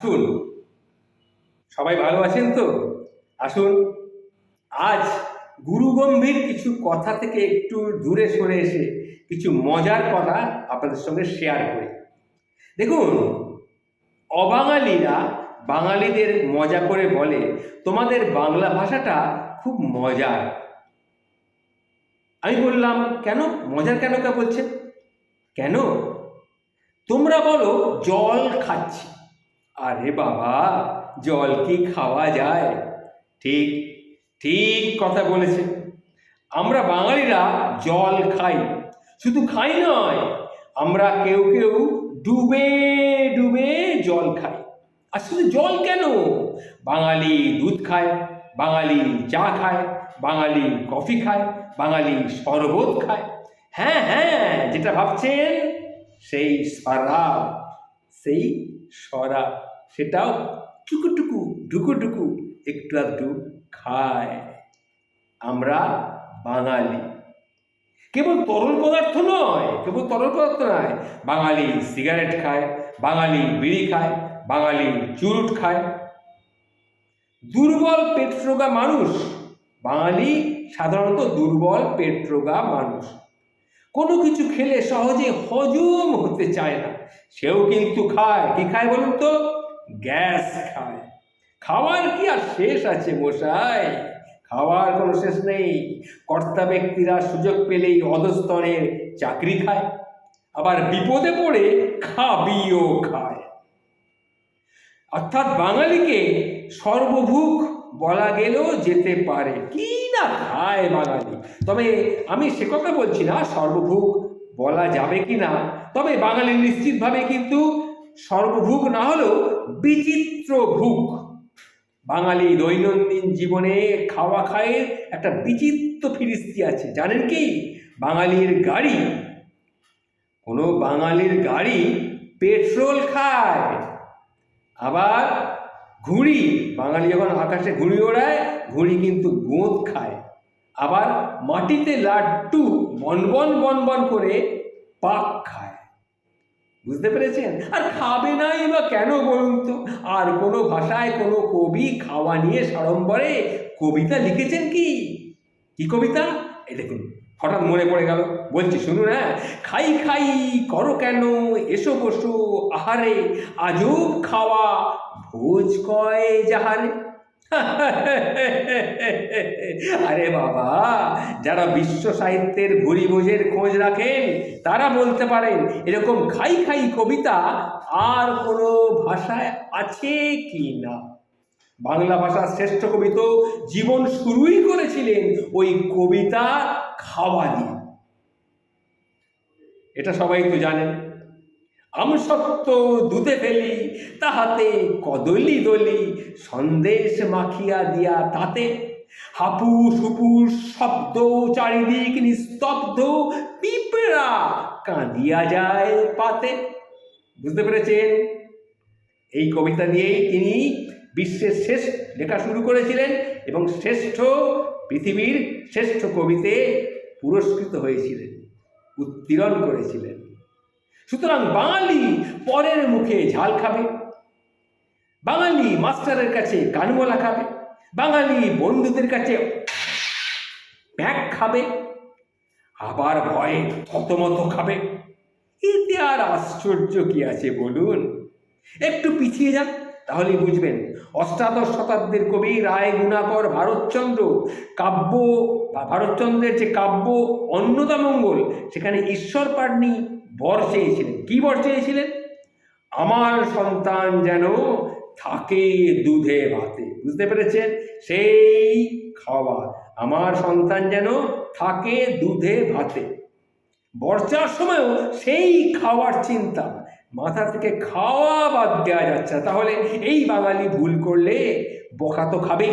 আসুন। সবাই ভালো আছেন তো? আসুন। আজ গুরুগম্ভীর কিছু কথা থেকে একটু দূরে সরে এসে কিছু মজার কথা আপনাদের সঙ্গে শেয়ার করি। দেখুন, অবাঙালিরা বাঙালিদের মজা করে বলে, তোমাদের বাংলা ভাষাটা খুব মজার। আমি বললাম, কেন? মজার কেন কে বলছে কেন? তোমরা বলো, জল খাচ্ছি। আরে বাবা, জল কি খাওয়া যায়? ঠিক ঠিক কথা বলেছে। আমরা বাঙালিরা জল খাই, শুধু খাই নয়, আমরা কেউ কেউ ডুবে ডুবে জল খাই। আর শুধু জল কেন? বাঙালি দুধ খায়, বাঙালি চা খায়, বাঙালি কফি খায়, বাঙালি শরবত খায়। হ্যাঁ হ্যাঁ যেটা ভাবছেন, সেই শরাব সেই সরা। সেটাও টুকুটুকু ডুকুটুকু একটু আধটু খায়। আমরা বাঙালি। কেবল তরল পদার্থ নয়, কেবল তরল পদার্থ নয়। বাঙালি সিগারেট খায়, বাঙালি বিড়ি খায়, বাঙালি চুরুট খায়। দুর্বল পেট্রোগা মানুষ, বাঙালি সাধারণত দুর্বল পেট্রোগা মানুষ। কোনো কিছু খেলে সহজে হজম হতে চায় না। সেও কিন্তু খায়। কি খায় বলুন তো? গ্যাস খায়। খাওয়ার কি আর শেষ আছে মশাই? খাওয়ার কোনো শেষ নেই। কর্তা ব্যক্তিরা সুযোগ পেলেই অধস্তনের চাকরি খায়। আবার বিপদে পড়ে খাবিও খায়। অর্থাৎ বাঙালিকে সর্বভুক বলা গেলেও যেতে পারে। কি না? খায় বাঙালি। তবে আমি সে কথা বলছি না সর্বভুক বলা যাবে কি না? তবে বাঙালি নিশ্চিতভাবে কিন্তু সর্বভুক না হলেও বিচিত্র ভুক বাঙালি দৈনন্দিন জীবনে খাওয়া খায়ের একটা বিচিত্র ফিরিস্তি আছে। জানেন কি? বাঙালির গাড়ি। কোনো বাঙালির গাড়ি পেট্রোল খায়, আবার ঘুড়ি। বাঙালি যখন আকাশে ঘুড়ি ওড়ায়, ঘুড়ি কিন্তু গোঁদ খায়। আবার মাটিতে লাড্ডু বনবন বনবন করে পাক খায়। বুঝতে পেরেছেন? আর খাবে নাই বা কেন বলুন তো? আর কোনো ভাষায় কোনো কবি খাওয়া নিয়ে সাড়ম্বরে কবিতা লিখেছেন কি? কি কবিতা? এই দেখুন। হঠাৎ মনে পড়ে গেল, বলছি, শুনুন হ্যাঁ খাই খাই, করো কেন? এসো বসো, আহারে, আজব খাওয়া, ভোজ কয় যাহারে? আরে বাবা, যারা বিশ্ব সাহিত্যের ভুরি ভোজের খোঁজ রাখেন, তারা বলতে পারেন, এরকম খাই খাই কবিতা আর কোনো ভাষায় আছে কি না? বাংলা ভাষার শ্রেষ্ঠ কবি তো জীবন শুরুই করেছিলেন ওই কবিতা খাওয়া দিয়ে এটা সবাই তো জানেন আমসত্ব দুধে ফেলি, তাহাতে কদলি দলি, সন্দেশ মাখিয়া দিয়া তাতে। হাপু হুপুস শব্দ চারিদিক নিস্তব্ধ, পিঁপড়া কাঁদিয়া যায় পাতে। বুঝতে পেরেছেন? এই কবিতা দিয়েই তিনি বিশ্বের শেষ লেখা শুরু করেছিলেন এবং শ্রেষ্ঠ পৃথিবীর শ্রেষ্ঠ কবিতে পুরস্কৃত হয়েছিলেন, উত্তীর্ণ করেছিলেন। সুতরাং বাঙালি পরের মুখে ঝাল খাবে, বাঙালি মাস্টারের কাছে কানমলা খাবে, বাঙালি বন্ধুদের কাছে প্যাক খাবে, আবার ভয়ে থতমত খাবে। এতে আর আশ্চর্য কি আছে বলুন? একটু পিছিয়ে যান। তাহলে বুঝবেন, অষ্টাদশ শতাব্দীর কবি রায় গুণাকর ভারতচন্দ্র কাব্য ভারতচন্দ্রের যে কাব্য অন্নদামঙ্গল সেখানে ঈশ্বর পাটনি বর চেয়েছিলেন। কি বর চেয়েছিলেন? আমার সন্তান যেন থাকে দুধে ভাতে। বুঝতে পেরেছেন? সেই খাওয়া। আমার সন্তান যেন থাকে দুধে ভাতে। বর্ষার সময়ও সেই খাওয়ার চিন্তা। মাথা থেকে খাওয়া বাদ দেওয়া যাচ্ছে তাহলে এই বাঙালি ভুল করলে বকা তো খাবে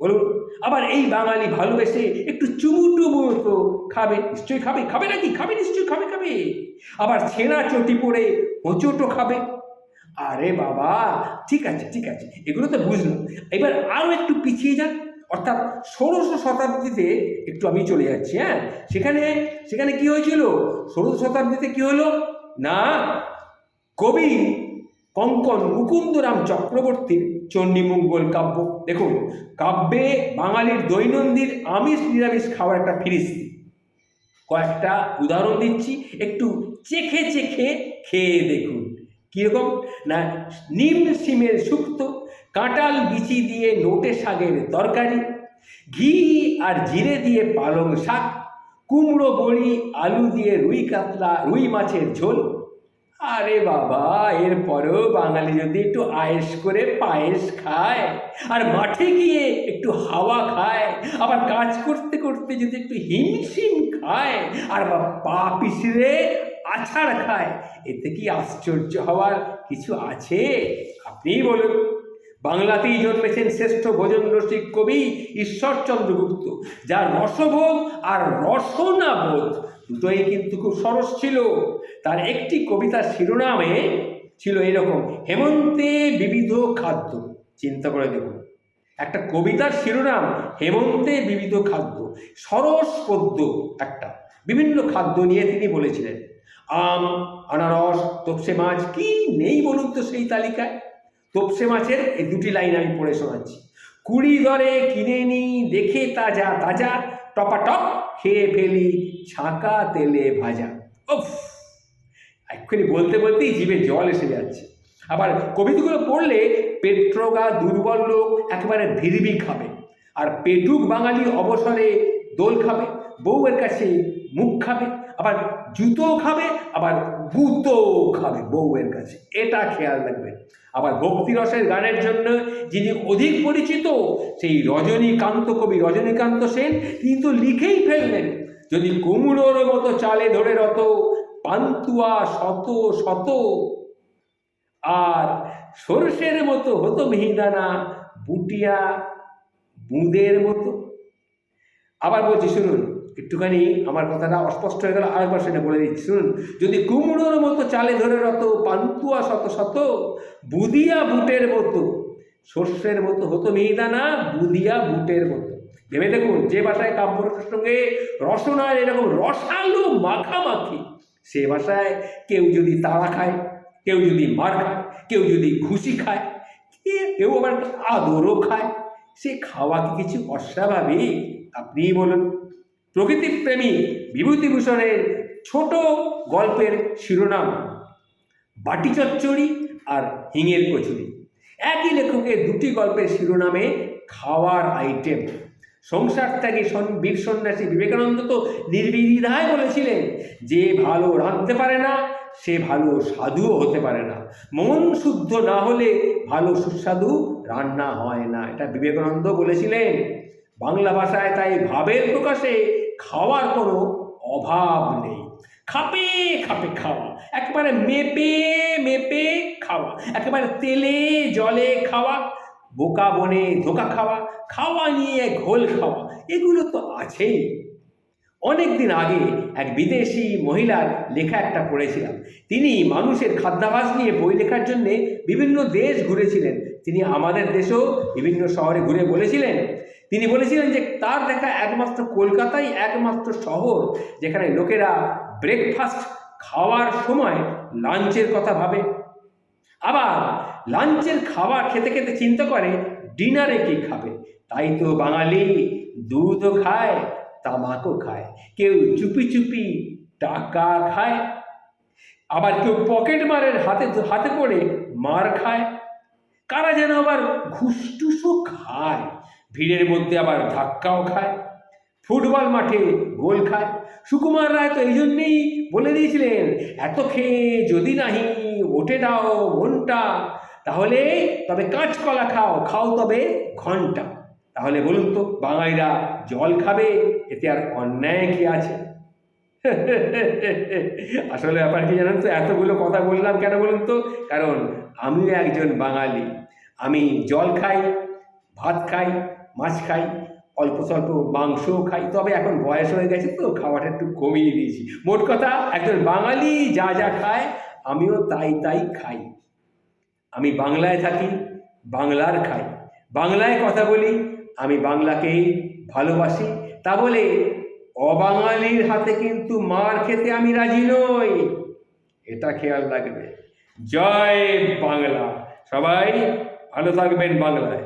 বলুন, আবার এই বাঙালি ভালোবেসে একটু চুমু টুমু তো খাবে। নিশ্চয়ই খাবে। খাবে নাকি? খাবে নিশ্চয়ই, খাবে খাবে। আবার ছেঁড়া চটি পরে হোঁচোটো খাবে। আরে বাবা, ঠিক আছে ঠিক আছে। এগুলো তো বুঝলাম। এবার আরও একটু পিছিয়ে যান। অর্থাৎ ষোড়শ শতাব্দীতে একটু আমি চলে যাচ্ছি হ্যাঁ? সেখানে সেখানে কি হয়েছিল? ষোড়শ শতাব্দীতে কি হলো? না কবি কঙ্কন মুকুন্দরাম চক্রবর্তীর চণ্ডীমঙ্গল কাব্য। দেখুন, কাব্যে বাঙালির দৈনন্দিন আমিষ নিরামিষ খাওয়ার একটা ফিরিস্তি। কয়েকটা উদাহরণ দিচ্ছি, একটু চেখে চেখে খেয়ে দেখুন। কীরকম? না, নিম সিমের শুক্তো কাঁটাল বিচি দিয়ে নোটে শাকের তরকারি, ঘি আর জিরে দিয়ে পালং শাক, কুমড়ো বড়ি, আলু দিয়ে রুই কাতলা, রুই মাছের ঝোল আরে বাবা, এরপরেও বাঙালি যদি একটু আয়েস করে পায়েস খায়, আর মাঠে গিয়ে একটু হাওয়া খায়, আবার কাজ করতে করতে যদি একটু হিমশিম খায়, আর বা পা পিছড়ে আছাড় খায়, এতে কি আশ্চর্য হওয়ার কিছু আছে? আপনিই বলুন। বাংলাতেই জন্মেছেন শ্রেষ্ঠ ভোজন রসিক কবি ঈশ্বরচন্দ্র গুপ্ত, যার রসবোধ আর রসনাবোধ দুটোই কিন্তু খুব সরস ছিল। তার একটি কবিতার শিরোনামে ছিল এরকম, হেমন্তে বিবিধ খাদ্য। চিন্তা করে দেখুন। একটা কবিতার শিরোনাম, হেমন্তে বিবিধ খাদ্য। সরস পদ্য একটা। বিভিন্ন খাদ্য নিয়ে তিনি বলেছিলেন। আম, আনারস, তোপসে মাছ, কি নেই বলুন তো সেই তালিকায়? তোপসে মাছের এই দুটি লাইন আমি পড়ে শোনাচ্ছি। কুড়ি দরে কিনে নি, দেখে তাজা তাজা, টপাটপ খেয়ে ফেলি, ছাঁকা তেলে ভাজা। উফ! এক্ষুনি বলতে বলতেই জিভে জল এসে যাচ্ছে। আবার কবিতাগুলো পড়লে পেট্রোগা দুর্বল লোক একেবারে ভিড়বি খাবে আর পেটুক বাঙালি অবসরে দোল খাবে, বউয়ের কাছে মুখ খাবে। আবার জুতো খাবে, আবার গুতো খাবে বউয়ের কাছে। এটা খেয়াল রাখবেন আবার ভক্তিরসের গানের জন্য যিনি অধিক পরিচিত, সেই রজনীকান্ত কবি, রজনীকান্ত সেন, তিনি তো লিখেই ফেললেন, যদি কুমড়োর মতো চালে ধরে রত, পান্তুয়া শত শত, আর সরষের মতো হতো মিহিদানা, বুটিয়া বুঁদের মতো। আবার বলছি, শুনুন একটুখানি আমার কথাটা অস্পষ্ট হয়ে গেল, আরেকবার সেটা বলে দিচ্ছি। শুনুন, যদি কুমড়োর মতো চালে ধরে রত, পান্তুয়া শত শত, বুদিয়া বুটের মতো শস্যের মতো হতো মিহিদানা বুদিয়া বুটের মতো। ভেবে দেখুন, যে ভাষায় কাব্যরসের সঙ্গে রসনার এরকম রসালো মাখামাখি, সে ভাষায় কেউ যদি তাড়া খায়, কেউ যদি মার খায়, কেউ যদি ঘুষি খায় কেউ আবার আদরও খায়, সে খাওয়া কি কিছু অস্বাভাবিক। আপনিই বলুন। প্রকৃতিপ্রেমী বিভূতিভূষণের ছোট গল্পের শিরোনাম, বাটি চচ্চড়ি আর হিঙের কচুরি। একই লেখকের দুটি গল্পের শিরোনামে খাওয়ার আইটেম সংসার ত্যাগী বীর সন্ন্যাসী বিবেকানন্দ তো নির্বিধায় বলেছিলেন যে ভালো রাঁধতে পারে না, সে ভালো সাধুও হতে পারে না। মন শুদ্ধ না হলে ভালো সুস্বাদু রান্না হয় না। এটা বিবেকানন্দ বলেছিলেন। বাংলা ভাষায় তাই ভাবের প্রকাশে খাওয়ার কোনো অভাব নেই। খাপে খাপে খাওয়া। একেবারে মেপে মেপে খাওয়া। একেবারে তেলে, জলে খাওয়া। বোকা বনে ধোকা খাওয়া। খাওয়া নিয়ে ঘোল খাওয়া। এগুলো তো আছেই। অনেক দিন আগে এক বিদেশি মহিলার লেখা একটা পড়েছিলাম। তিনি মানুষের খাদ্যাভাস নিয়ে বই লেখার জন্যে বিভিন্ন দেশ ঘুরেছিলেন। তিনি আমাদের দেশেও বিভিন্ন শহরে ঘুরে বলেছিলেন তিনি বলেছিলেন যে তার দেখা একমাত্র কলকাতাই, একমাত্র শহর, যেখানে লোকেরা ব্রেকফাস্ট খাওয়ার সময় লাঞ্চের কথা ভাবে। আবার লাঞ্চের খাবার খেতে খেতে চিন্তা করে ডিনারে কি খাবে? তাই তো বাঙালি দুধও খায়, তামাকও খায়। কেউ চুপি চুপি টাকা খায়, আবার কেউ পকেট মারের হাতে হাতে পড়ে মার খায়। কারা যেন আবার ঘুষটুসও খায়? ভিড়ের মধ্যে আবার ধাক্কাও খায়, ফুটবল মাঠে গোল খায়। সুকুমার রায় তো এই জন্যেই বলে দিয়েছিলেন, এত খেয়ে যদি নাহি ওঠে দাও মনটা, তাহলে তবে কাঁচকলা খাও খাও তবে ঘণ্টা। তাহলে বলুন তো, বাঙালিরা জল খাবে, এতে আর অন্যায় কি আছে? আসলে ব্যাপার কি জানেন তো, এতগুলো কথা বললাম কেন বলুন তো? কারণ আমিও একজন বাঙালি। আমি জল খাই, ভাত খাই মাছ খাই, অল্প স্বল্প মাংসও খাই, তবে এখন বয়স হয়ে গেছে তো, খাওয়াটা একটু কমিয়ে দিয়েছি। মোট কথা, একজন বাঙালি যা যা খায়, আমিও তাই তাই খাই। আমি বাংলায় থাকি, বাংলার খাই। বাংলায় কথা বলি, আমি বাংলাকেই ভালোবাসি। তা বলে, অবাঙালির হাতে কিন্তু মার খেতে আমি রাজি নই। এটা খেয়াল রাখবে। জয় বাংলা। সবাই ভালো থাকবেন বাংলায়।